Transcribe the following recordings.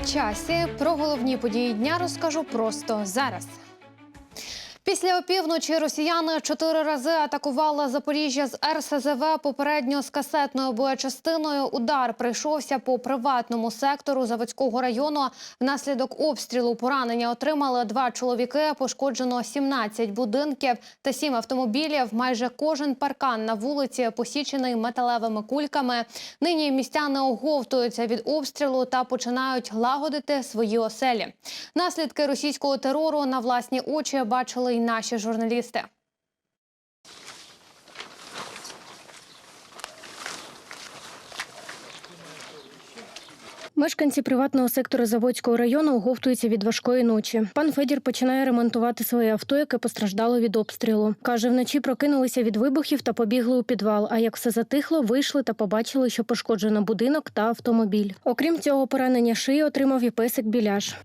Часі. Про головні події дня розкажу просто зараз. Після опівночі росіяни чотири рази атакували Запоріжжя з РСЗВ попередньо з касетною боєчастиною. Удар прийшовся по приватному сектору Заводського району. Внаслідок обстрілу поранення отримали два чоловіки. Пошкоджено 17 будинків та 7 автомобілів. Майже кожен паркан на вулиці посічений металевими кульками. Нині містяни оговтуються від обстрілу та починають лагодити свої оселі. Наслідки російського терору на власні очі бачили й наші журналісти. Мешканці приватного сектору Заводського району оговтуються від важкої ночі. Пан Федір починає ремонтувати своє авто, яке постраждало від обстрілу. Каже, вночі прокинулися від вибухів та побігли у підвал. А як все затихло, вийшли та побачили, що пошкоджено будинок та автомобіль. Окрім цього, поранення шиї отримав і песик біляш.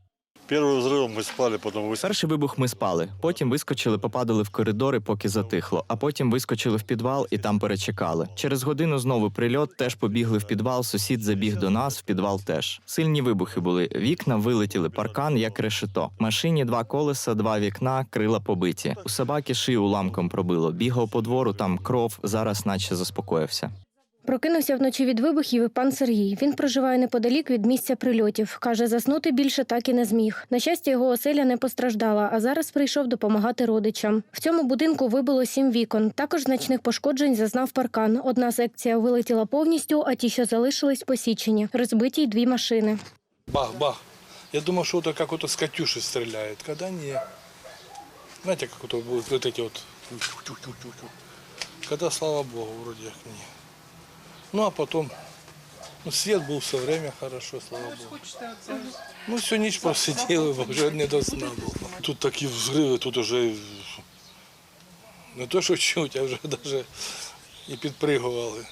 Первый взрыв мы спали, потом вы... Перший вибух ми спали. Потім вискочили, попадали в коридори, поки затихло. А потім вискочили в підвал і там перечекали. Через годину знову прильот. Теж побігли в підвал. Сусід забіг до нас, в підвал теж. Сильні вибухи були. Вікна вилетіли, паркан як решето. Машині два колеса, два вікна, крила побиті. У собаки шию уламком пробило. Бігав по двору, там кров. Зараз, наче заспокоївся. Прокинувся вночі від вибухів і пан Сергій. Він проживає неподалік від місця прильотів. Каже, заснути більше так і не зміг. На щастя, його оселя не постраждала, а зараз прийшов допомагати родичам. В цьому будинку вибило сім вікон. Також значних пошкоджень зазнав паркан. Одна секція вилетіла повністю, а ті, що залишились, посічені. Розбиті й дві машини. Бах-бах. Я думал, что это как вот с Катюши стреляет. Когда не. Знаете, как вот будут вот эти тюх-тюх-тюх-тюх. Когда, слава богу, вроде как не. Ну, а потом. Ну, свет был все время хорошо, слава богу. Ну, всю ночь просидел, уже не до сна был. Тут такие взрывы, тут уже не то, що чуть, а вже даже і підпригували.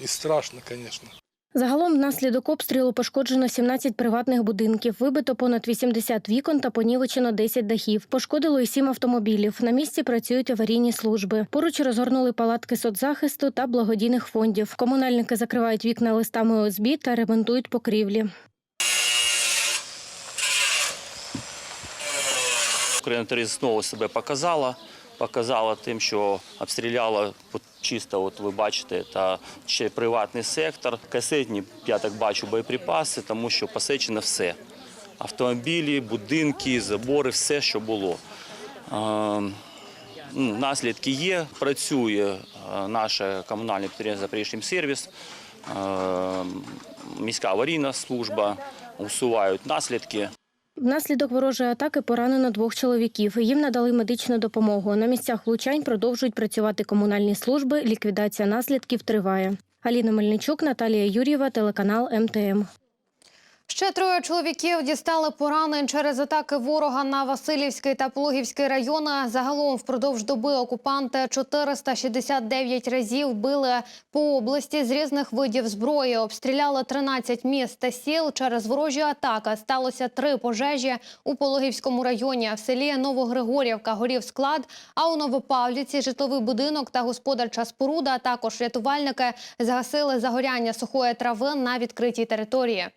І страшно, звісно. Загалом внаслідок обстрілу пошкоджено 17 приватних будинків, вибито понад 80 вікон та понівечено 10 дахів. Пошкодило і 7 автомобілів. На місці працюють аварійні служби. Поруч розгорнули палатки соцзахисту та благодійних фондів. Комунальники закривають вікна листами ОСБ та ремонтують покрівлі. Україна 3 знову себе показала. Показала тим, що обстріляла чисто, от ви бачите, та ще приватний сектор. Касетні, я так бачу, боєприпаси, тому що посечено все. Автомобілі, будинки, забори, все, що було. Ну, Наслідки є, працює наше комунальне підприємство «Запоріжжя сервіс, міська аварійна служба, усувають наслідки. Внаслідок ворожої атаки поранено двох чоловіків. Їм надали медичну допомогу. На місцях влучань продовжують працювати комунальні служби. Ліквідація наслідків триває. Аліна Мельничук, Наталія Юр'єва, телеканал МТМ. Ще троє чоловіків дістали поранень через атаки ворога на Васильівський та Пологівський райони. Загалом впродовж доби окупанти 469 разів били по області з різних видів зброї. Обстріляли 13 міст та сіл. Через ворожі атаки сталося три пожежі у Пологівському районі. В селі Новогригорівка горів склад, а у Новопавліці житловий будинок та господарча споруда. Також рятувальники згасили загоряння сухої трави на відкритій території.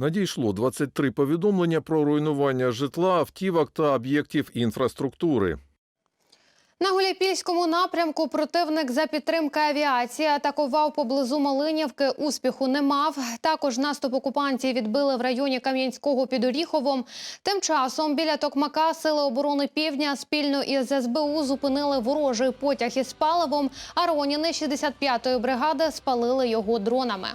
Надійшло 23 повідомлення про руйнування житла, автівок та об'єктів інфраструктури. На Гуляйпільському напрямку противник за підтримки авіації атакував поблизу Малинівки. Успіху не мав. Також наступ окупантів відбили в районі Кам'янського під Оріховом. Тим часом біля Токмака сили оборони Півдня спільно із СБУ зупинили ворожий потяг із паливом. А Роніни 65-ї бригади спалили його дронами.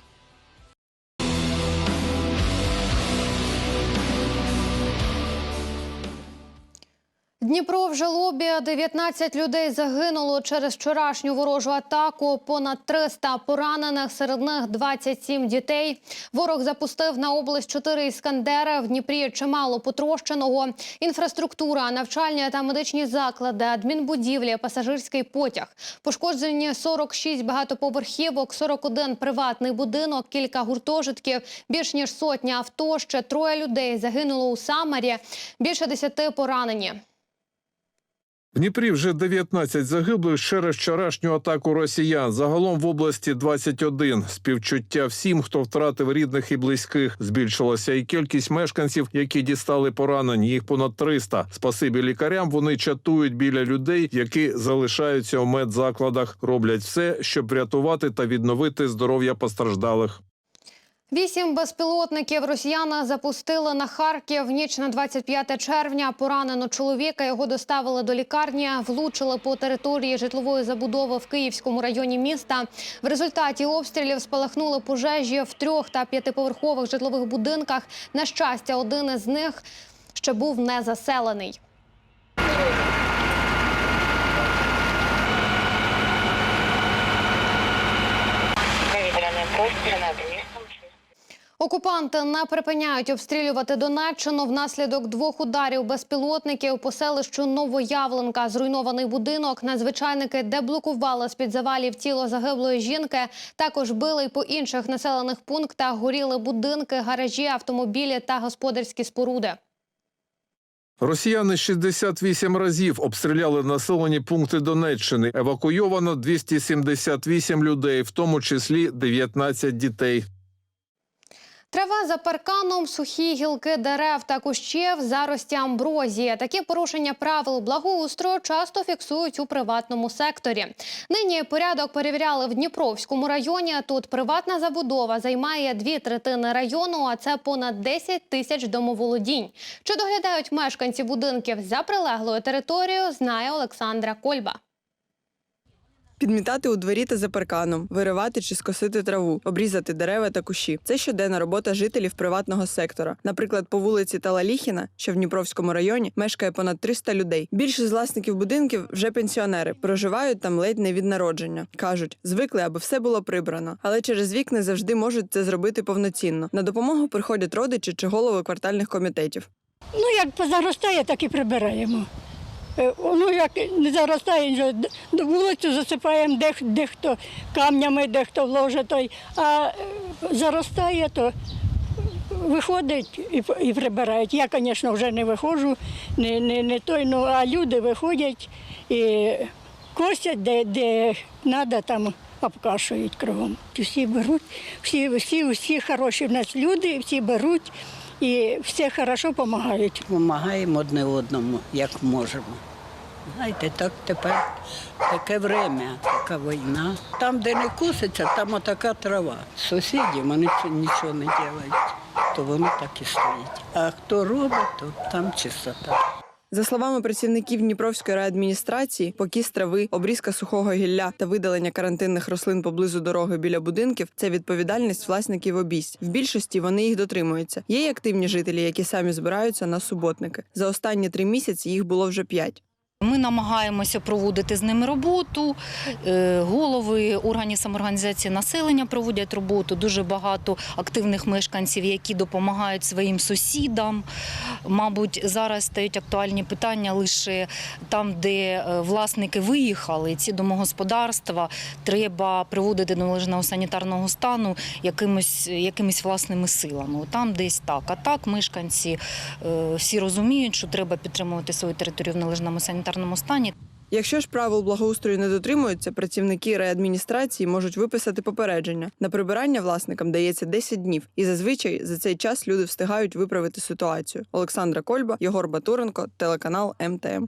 Дніпро в жалобі 19 людей загинуло через вчорашню ворожу атаку. Понад 300 поранених, серед них 27 дітей. Ворог запустив на область 4 іскандери. В Дніпрі чимало потрощеного. Інфраструктура, навчальні та медичні заклади, адмінбудівлі, пасажирський потяг. Пошкоджені 46 багатоповерхівок, 41 приватний будинок, кілька гуртожитків, більш ніж сотня авто. Ще троє людей загинуло у Самарі. Більше 10 поранені. В Дніпрі вже 19 загиблих через вчорашню атаку росіян. Загалом в області 21. Співчуття всім, хто втратив рідних і близьких. Збільшилася і кількість мешканців, які дістали поранень. Їх понад 300. Спасибі лікарям. Вони чатують біля людей, які залишаються у медзакладах. Роблять все, щоб врятувати та відновити здоров'я постраждалих. Вісім безпілотників росіяни запустили на Харків. Ніч на 25 червня поранено чоловіка. Його доставили до лікарні, влучили по території житлової забудови в Київському районі міста. В результаті обстрілів спалахнули пожежі в трьох та п'ятиповерхових житлових будинках. На щастя, один із них ще був не заселений. Містом. Окупанти не припиняють обстрілювати Донеччину. Внаслідок двох ударів безпілотників по селищу Новоявленка зруйнований будинок. Надзвичайники деблокували з під завалів тіло загиблої жінки. Також били й по інших населених пунктах. Горіли будинки, гаражі, автомобілі та господарські споруди. Росіяни 68 разів обстріляли населені пункти Донеччини. Евакуйовано 278 людей, в тому числі 19 дітей. Трава за парканом, сухі гілки дерев та кущів, зарості амброзії. Такі порушення правил благоустрою часто фіксують у приватному секторі. Нині порядок перевіряли в Дніпровському районі. Тут приватна забудова займає дві третини району, а це понад 10 тисяч домоволодінь. Чи доглядають мешканці будинків за прилеглою територією, знає Олександра Кольба. Підмітати у дворі та за парканом, виривати чи скосити траву, обрізати дерева та кущі. Це щоденна робота жителів приватного сектора. Наприклад, по вулиці Талаліхіна, що в Дніпровському районі, мешкає понад 300 людей. Більшість з власників будинків вже пенсіонери, проживають там ледь не від народження. кажуть, звикли, аби все було прибрано, але через вік не завжди можуть це зробити повноцінно. На допомогу приходять родичі чи голови квартальних комітетів. Ну, як позаростає, так і прибираємо. Е, Ну, як не заростає, вулицю засипаємо, де, дехто камнями, дехто вложить той, а е, заростає, то виходить і, і прибирають. Я, звісно, вже не виходжу, не, не, не той, ну, а люди виходять і косять, де, де треба, там обкашують кругом. Всі беруть, всі, всі, всі хороші в нас люди, всі беруть і все хорошо допомагають. Помагаємо одне одному, як можемо. Знаєте, так тепер таке время, така війна. Там, де не коситься, там отака трава. Сусіді вони нічого не роблять, то воно так і стоїть. А хто робить, то там чистота. За словами працівників Дніпровської райадміністрації, покіс трави, обрізка сухого гілля та видалення карантинних рослин поблизу дороги біля будинків це відповідальність власників обійсть. В більшості вони їх дотримуються. Є й активні жителі, які самі збираються на суботники. За останні три місяці їх було вже п'ять. Ми намагаємося проводити з ними роботу. Е, Голови органів самоорганізації населення проводять роботу. Дуже багато активних мешканців, які допомагають своїм сусідам. Мабуть, зараз стають актуальні питання лише там, де е, власники виїхали. Ці домогосподарства треба приводити до належного санітарного стану якимось, якимись власними силами. Там десь так. А так мешканці е, всі розуміють, що треба підтримувати свою територію в належному санітарному стані. Якщо ж правил благоустрою не дотримуються, працівники реадміністрації можуть виписати попередження. На прибирання власникам дається 10 днів, і зазвичай за цей час люди встигають виправити ситуацію. Олександра Кольба, Єгор Батуренко, телеканал МТМ.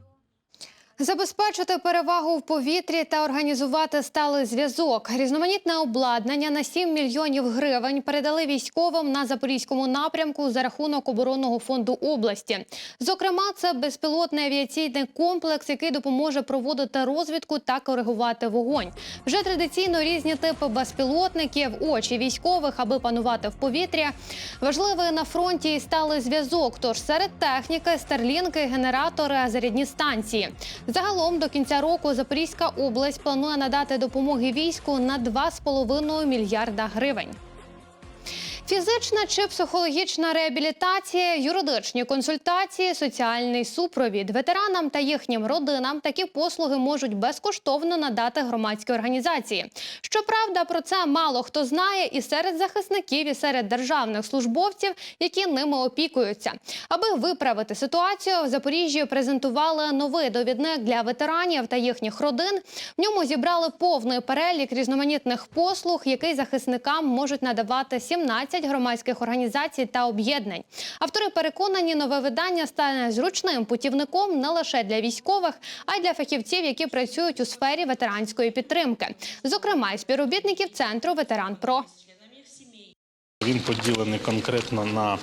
Забезпечити перевагу в повітрі та організувати сталий зв'язок. Різноманітне обладнання на 7 мільйонів гривень передали військовим на запорізькому напрямку за рахунок оборонного фонду області. Зокрема, це безпілотний авіаційний комплекс, який допоможе проводити розвідку та коригувати вогонь. Вже традиційно різні типи безпілотників, очі військових, аби панувати в повітрі. Важливий на фронті і сталий зв'язок. Тож серед техніки старлінки, генератори, зарядні станції. Загалом до кінця року Запорізька область планує надати допомоги війську на 2,5 мільярда гривень. Фізична чи психологічна реабілітація, юридичні консультації, соціальний супровід ветеранам та їхнім родинам такі послуги можуть безкоштовно надати громадські організації. Щоправда, про це мало хто знає і серед захисників, і серед державних службовців, які ними опікуються. Аби виправити ситуацію, в Запоріжжі презентували новий довідник для ветеранів та їхніх родин. В ньому зібрали повний перелік різноманітних послуг, який захисникам можуть надавати 17 громадських організацій та об'єднань. Автори переконані, нове видання стане зручним путівником не лише для військових, а й для фахівців, які працюють у сфері ветеранської підтримки, зокрема співробітників центру Ветеран Про. Він поділений конкретно на е,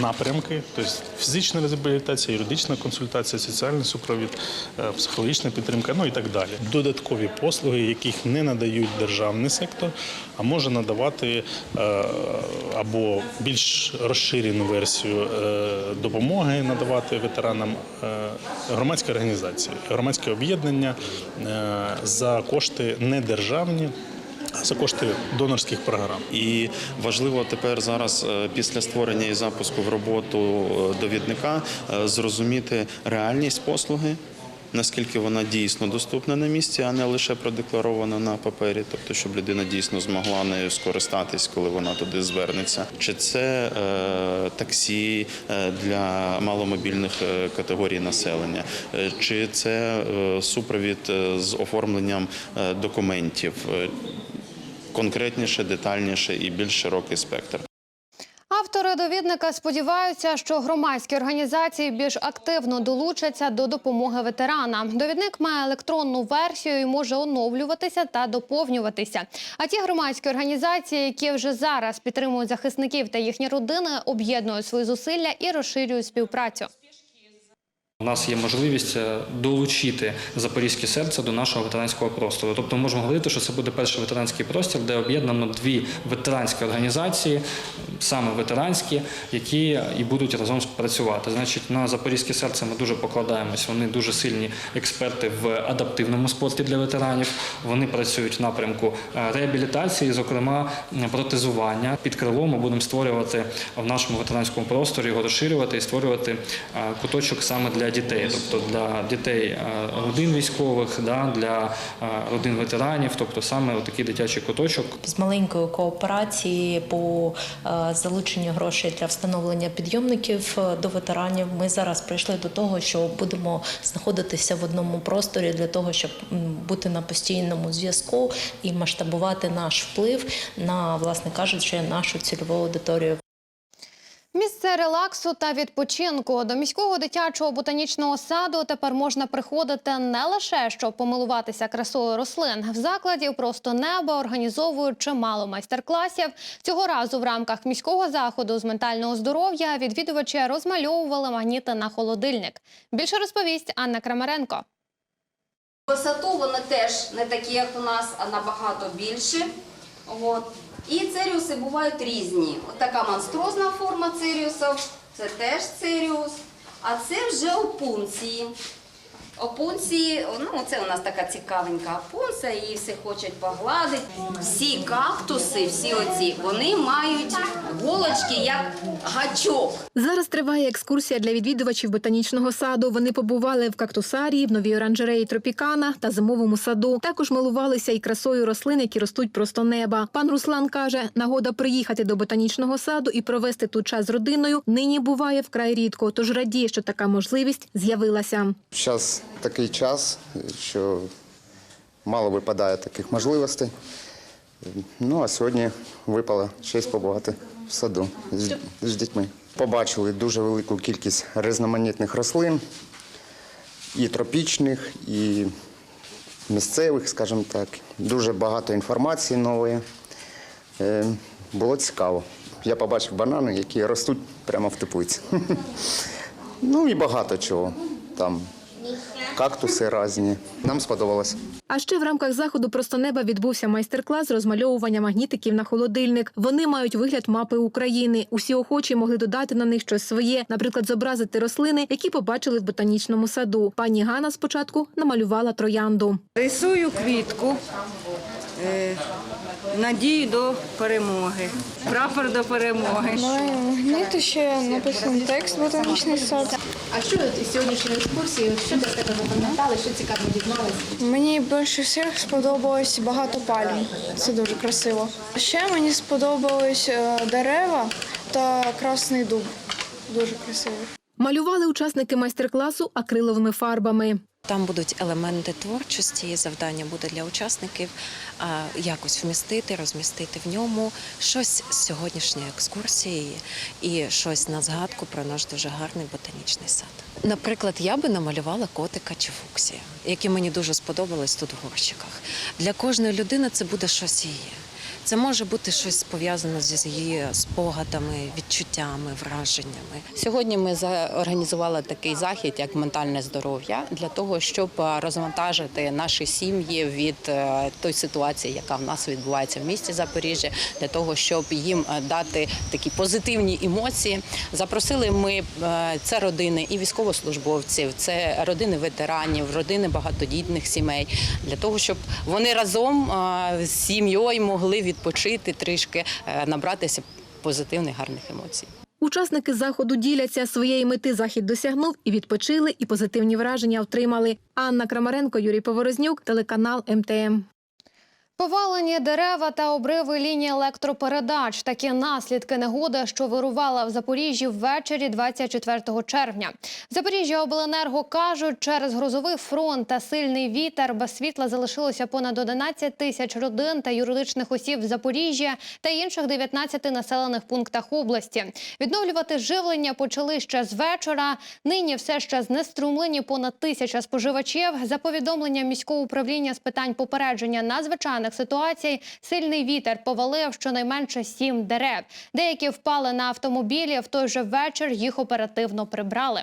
напрямки, тобто фізична реабілітація, юридична консультація, соціальний супровід, е, психологічна підтримка, ну і так далі. Додаткові послуги, яких не надають державний сектор, а може надавати е, або більш розширену версію допомоги надавати ветеранам громадські організації, громадське об'єднання за кошти недержавні. За кошти донорських програм І важливо тепер зараз, е, після створення і запуску в роботу е, довідника, е, зрозуміти реальність послуги. Наскільки вона дійсно доступна на місці, а не лише продекларована на папері, тобто, щоб людина дійсно змогла нею скористатись, коли вона туди звернеться. Чи це е, таксі для маломобільних категорій населення, чи це супровід з оформленням документів, конкретніше, детальніше і більш широкий спектр. Автори довідника сподіваються, що громадські організації більш активно долучаться до допомоги ветеранам. Довідник має електронну версію і може оновлюватися та доповнюватися. А ті громадські організації, які вже зараз підтримують захисників та їхні родини, об'єднують свої зусилля і розширюють співпрацю. У нас є можливість е, долучити запорізьке серце до нашого ветеранського простору. Тобто, ми можемо говорити, що це буде перший ветеранський простір, де об'єднано дві ветеранські організації, саме ветеранські, які і будуть разом співпрацювати. Значить, на запорізьке серце ми дуже покладаємось. Вони дуже сильні експерти в адаптивному спорті для ветеранів. Вони працюють в напрямку е, реабілітації, зокрема протезування. Під крилом ми будемо створювати в нашому ветеранському просторі, його розширювати і створювати е, куточок саме для дітей, тобто для дітей е, родин військових, да, для родин ветеранів, тобто саме такий дитячий куточок. з маленької кооперації по залученню грошей для встановлення підйомників е, до ветеранів. Ми зараз прийшли до того, що будемо знаходитися в одному просторі для того, щоб бути на постійному зв'язку і масштабувати наш вплив на, власне кажучи, нашу цільову аудиторію. Місце релаксу та відпочинку до міського дитячого ботанічного саду тепер можна приходити не лише щоб помилуватися красою рослин. В закладі просто небо організовують чимало майстер-класів. Цього разу в рамках міського заходу з ментального здоров'я відвідувачі розмальовували магніти на холодильник. Більше розповість Анна Крамаренко. Висоту вони теж не такі, як у нас, а набагато більші. От. І церіуси бувають різні. От така монстрозна форма церіусів, це теж церіус, а це вже опунції. Опунції, ну це у нас така цікавенька опунція, її всі хочуть погладити. Всі кактуси, всі оці, вони мають голочки як гачок. Зараз триває екскурсія для відвідувачів ботанічного саду. Вони побували в кактусарії, в новій оранжереї Тропікана та зимовому саду. Також милувалися і красою рослин, які ростуть просто неба. Пан Руслан каже, нагода приїхати до ботанічного саду і провести тут час з родиною нині буває вкрай рідко. Тож радіє, що така можливість з'явилася. Зараз такий час, що мало випадає таких можливостей. Ну а сьогодні випала честь побувати в саду з, з дітьми. Побачили дуже велику кількість різноманітних рослин, і тропічних, і місцевих, скажімо так. Дуже багато інформації нової. Е, Було цікаво. Я побачив банани, які ростуть прямо в теплиці. Ну і багато чого. Там кактуси різні. Нам сподобалось. А ще в рамках заходу просто неба відбувся майстер-клас з розмальовування магнітиків на холодильник. Вони мають вигляд мапи України. Усі охочі могли додати на них щось своє, наприклад, зобразити рослини, які побачили в ботанічному саду. Пані Гана спочатку намалювала троянду. Рисую квітку, е, Надію до перемоги. Прапор до перемоги. Магніти ще написаний текст ботанічний сад. А що із сьогоднішньої екскурсії? Що для тебе запам'ятали? Що цікаво дізналися? Мені більше всіх сподобалось багато пальм. Це дуже красиво. Ще мені сподобались е, дерева та красний дуб. Дуже красиво. Малювали учасники майстер-класу акриловими фарбами. Там будуть елементи творчості. Завдання буде для учасників якось вмістити, розмістити в ньому щось з сьогоднішньої екскурсії і щось на згадку про наш дуже гарний ботанічний сад. Наприклад, я би намалювала котика чи фуксія, які мені дуже сподобались тут в горщиках. Для кожної людини це буде щось її. Це може бути щось пов'язане з її спогадами, відчуттями, враженнями. Сьогодні ми організували такий захід, як ментальне здоров'я, для того, щоб е, розвантажити наші сім'ї від е, тої ситуації, яка в нас відбувається в місті Запоріжжя, для того, щоб їм е, дати такі позитивні емоції. Запросили ми це родини і військовослужбовців, це родини ветеранів, родини багатодітних сімей, для того, щоб вони разом з сім'єю могли відпочити трішки, е, набратися позитивних гарних емоцій. Учасники заходу діляться своєї мети. Захід досягнув і відпочили, і позитивні враження отримали. Анна Крамаренко, Юрій Поворознюк, телеканал МТМ. Повалені дерева та обриви лінії електропередач. Такі наслідки негоди, що вирувала в Запоріжжі ввечері 24 червня. Запоріжжя обленерго кажуть, через грозовий фронт та сильний вітер без світла залишилося понад 11 тисяч родин та юридичних осіб в Запоріжжі та інших 19 населених пунктах області. Відновлювати живлення почали ще з вечора. Нині все ще знеструмлені понад тисяча споживачів. За повідомленням міського управління з питань попередження надзвичайних ситуацій, сильний вітер повалив щонайменше сім дерев. Деякі впали на автомобілі. В той же вечір їх оперативно прибрали.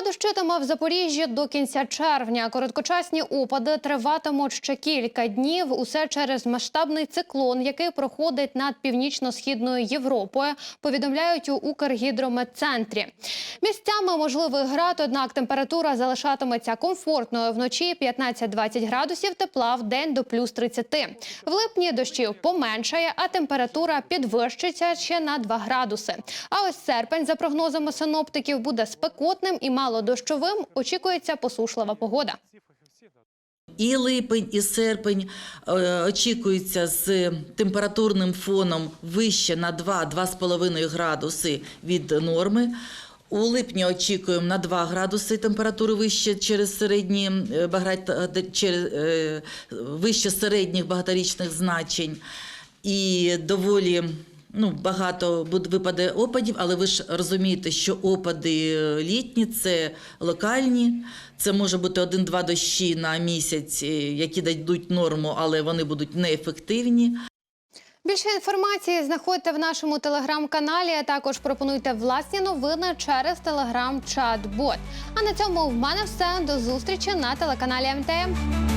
А дощитиме в Запоріжжі до кінця червня. Короткочасні опади триватимуть ще кілька днів. Усе через масштабний циклон, який проходить над північно-східною Європою. Повідомляють у Укргідрометцентрі. Місцями можливий град, однак температура залишатиметься комфортною вночі 15-20 градусів тепла в день до плюс 30. В липні дощів поменшає, а температура підвищиться ще на 2 градуси. А ось серпень, за прогнозами синоптиків, буде спекотним і малодощовим. Очікується посушлива погода. І липень, і серпень е, очікується з температурним фоном вище на 2-2,5 градуси від норми. У липні очікуємо на 2 градуси температури вище через середні е, через, вище середніх багаторічних значень. І доволі ну, багато випаде опадів, але ви ж розумієте, що опади літні це локальні. Це може бути один-два дощі на місяць, е, які дадуть норму, але вони будуть неефективні. Більше інформації знаходьте в нашому телеграм-каналі. а Також пропонуйте власні новини через телеграм-чат-бот. А на цьому в мене все. До зустрічі на телеканалі МТМ.